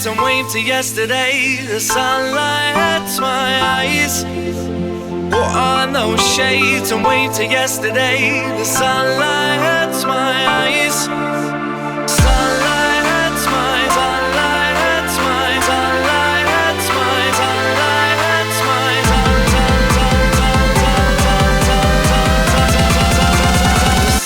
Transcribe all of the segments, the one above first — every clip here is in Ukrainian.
nights and wave to yesterday. The sunlight hurts my eyes. Put on those shades and wave to yesterday. The sunlight hurts my eyes. Sunlight hurts my sunlight hurts my sunlight hurts my sunlight hurts my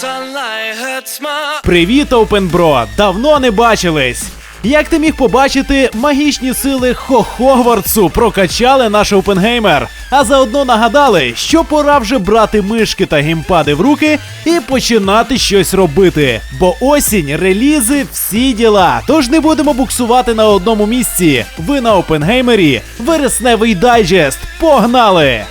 sunlight hurts my Привіт, Open Bro! Давно не бачились! Як ти міг побачити, магічні сили Хо-Хогвартсу прокачали наш опенгеймер, а заодно нагадали, що пора вже брати мишки та геймпади в руки і починати щось робити. Бо осінь, релізи, всі діла. Тож не будемо буксувати на одному місці. Ви на опенгеймері, вересневий дайджест. Погнали!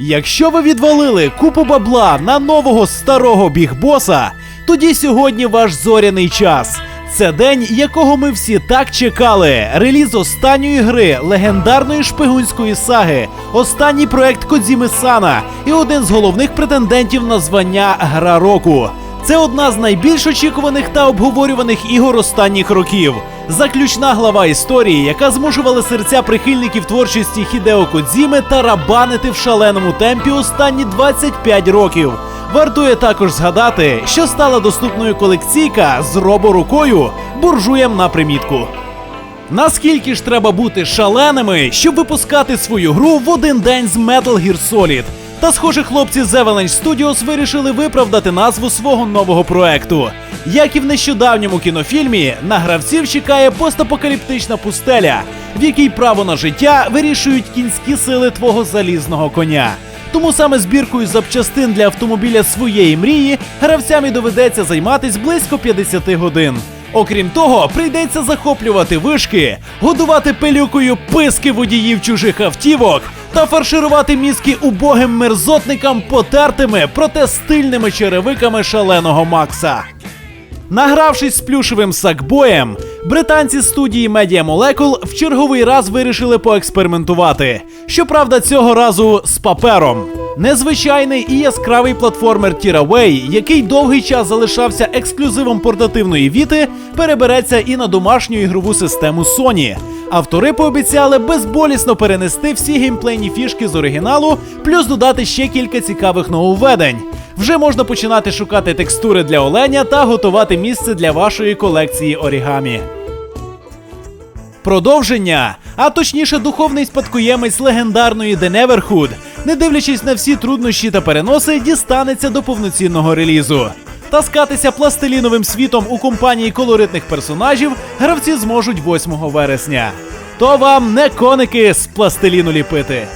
Якщо ви відвалили купу бабла на нового старого бігбоса, тоді сьогодні ваш зоряний час. Це день, якого ми всі так чекали. Реліз останньої гри легендарної шпигунської саги, останній проект Кодзіми Сана і один з головних претендентів на звання Гра року. Це одна з найбільш очікуваних та обговорюваних ігор останніх років. Заключна глава історії, яка змушувала серця прихильників творчості Хідео Кодзіми тарабанити в шаленому темпі останні 25 років. Вартує також згадати, що стала доступною колекційка з роборукою буржуєм на примітку. Наскільки ж треба бути шаленими, щоб випускати свою гру в один день з Metal Gear Solid? Та схоже, хлопці з Avalanche Studios вирішили виправдати назву свого нового проекту. Як і в нещодавньому кінофільмі, на гравців чекає постапокаліптична пустеля, в якій право на життя вирішують кінські сили твого залізного коня. Тому саме збіркою запчастин для автомобіля своєї мрії гравцям і доведеться займатись близько 50 годин. Окрім того, прийдеться захоплювати вишки, годувати пилюкою писки водіїв чужих автівок та фарширувати мізки убогим мерзотникам потертими, проте стильними черевиками шаленого Макса. Награвшись з плюшевим сакбоєм, британці з студії Media Molecule в черговий раз вирішили поекспериментувати. Щоправда, цього разу з папером. Незвичайний і яскравий платформер Tiraway, який довгий час залишався ексклюзивом портативної віти, перебереться і на домашню ігрову систему Sony. Автори пообіцяли безболісно перенести всі геймплейні фішки з оригіналу, плюс додати ще кілька цікавих нововведень. Вже можна починати шукати текстури для оленя та готувати місце для вашої колекції орігамі. Продовження, а точніше, духовний спадкоємець легендарної The Neverhood, не дивлячись на всі труднощі та переноси, дістанеться до повноцінного релізу. Таскатися пластиліновим світом у компанії колоритних персонажів гравці зможуть 8 вересня. То вам не коники з пластиліну ліпити.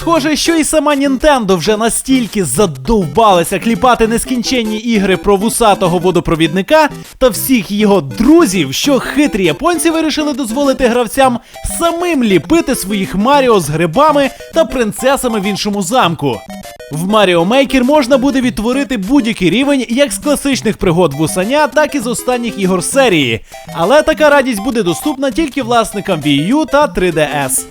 Схоже, що і сама Нінтендо вже настільки задовбалася кліпати нескінченні ігри про вусатого водопровідника та всіх його друзів, що хитрі японці вирішили дозволити гравцям самим ліпити своїх Маріо з грибами та принцесами в іншому замку. В Mario Maker можна буде відтворити будь-який рівень як з класичних пригод вусаня, так і з останніх ігор серії. Але така радість буде доступна тільки власникам Wii U та 3DS.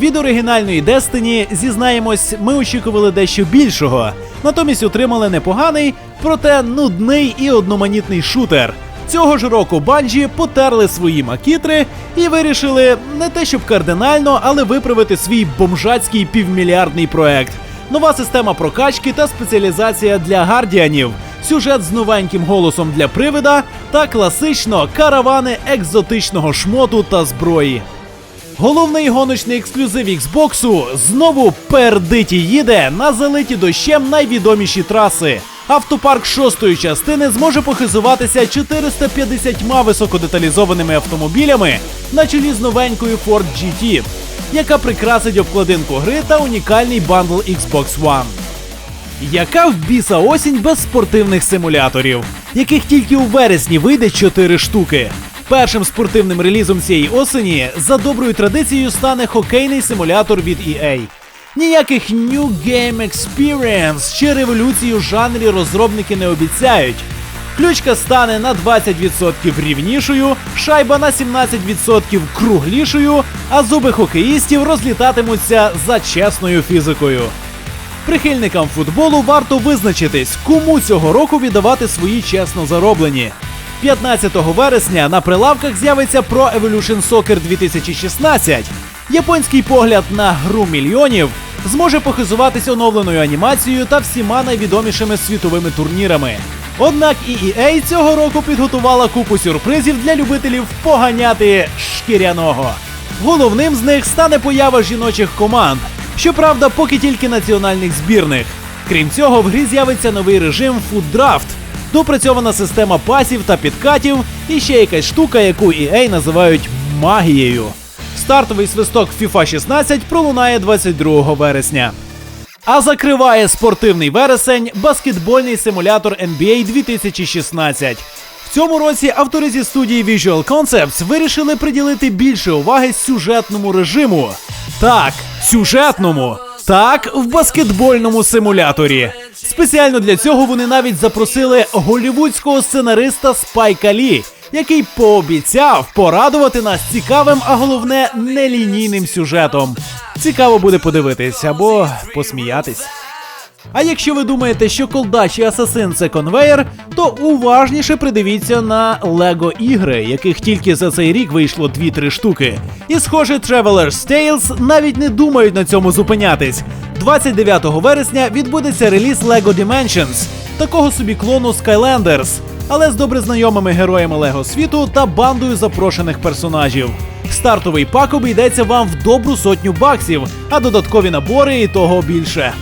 Від оригінальної Destiny, зізнаємось, ми очікували дещо більшого. Натомість отримали непоганий, проте нудний і одноманітний шутер. Цього ж року Банджі потерли свої макітри і вирішили не те, щоб кардинально, але виправити свій бомжацький півмільярдний проект. Нова система прокачки та спеціалізація для гардіанів, сюжет з новеньким голосом для привида та класично каравани екзотичного шмоту та зброї. Головний гоночний ексклюзив Xbox знову пердиті їде на залиті дощем найвідоміші траси. Автопарк шостої частини зможе похизуватися 450 високодеталізованими автомобілями на чолі з новенькою Ford GT, яка прикрасить обкладинку гри та унікальний бандл Xbox One. Яка в біса осінь без спортивних симуляторів, яких тільки у вересні вийде 4 штуки. Першим спортивним релізом цієї осені за доброю традицією стане хокейний симулятор від EA. Ніяких New Game Experience чи революції у жанрі розробники не обіцяють. Ключка стане на 20% рівнішою, шайба на 17% круглішою, а зуби хокеїстів розлітатимуться за чесною фізикою. Прихильникам футболу варто визначитись, кому цього року віддавати свої чесно зароблені. 15 вересня на прилавках з'явиться Pro Evolution Soccer 2016. Японський погляд на гру мільйонів зможе похизуватись оновленою анімацією та всіма найвідомішими світовими турнірами. Однак і EA цього року підготувала купу сюрпризів для любителів поганяти шкіряного. Головним з них стане поява жіночих команд. Щоправда, поки тільки національних збірних. Крім цього, в грі з'явиться новий режим Draft, допрацьована система пасів та підкатів і ще якась штука, яку EA називають магією. Стартовий свисток FIFA 16 пролунає 22 вересня. А закриває спортивний вересень баскетбольний симулятор NBA 2016. В цьому році автори зі студії Visual Concepts вирішили приділити більше уваги сюжетному режиму. Так, сюжетному. Так, в баскетбольному симуляторі. Спеціально для цього вони навіть запросили голівудського сценариста Спайка Лі, який пообіцяв порадувати нас цікавим, а головне нелінійним сюжетом. Цікаво буде подивитись або посміятись. А якщо ви думаєте, що колдач і асасин це конвейер, то уважніше придивіться на Лего ігри, яких тільки за цей рік вийшло 2-3 штуки. І схоже, Traveler's Tales навіть не думають на цьому зупинятись. 29 вересня відбудеться реліз Lego Dimensions, такого собі клону Skylanders, але з добре знайомими героями Лего світу та бандою запрошених персонажів. Стартовий пак обійдеться вам в добру сотню баксів, а додаткові набори і того більше.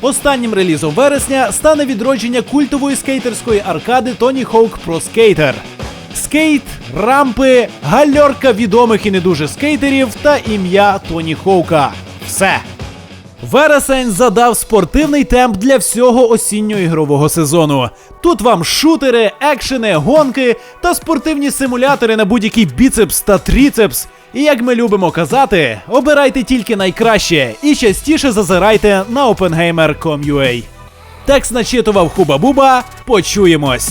Останнім релізом вересня стане відродження культової скейтерської аркади Tony Hawk Pro Skater. Скейт, рампи, гальорка відомих і не дуже скейтерів та ім'я Тоні Хоука. Все. Вересень задав спортивний темп для всього осінньо ігрового сезону. Тут вам шутери, екшени, гонки та спортивні симулятори на будь-який біцепс та тріцепс. І як ми любимо казати, обирайте тільки найкраще і частіше зазирайте на opengamer.com.ua. Текст начитував Хуба Буба. Почуємось.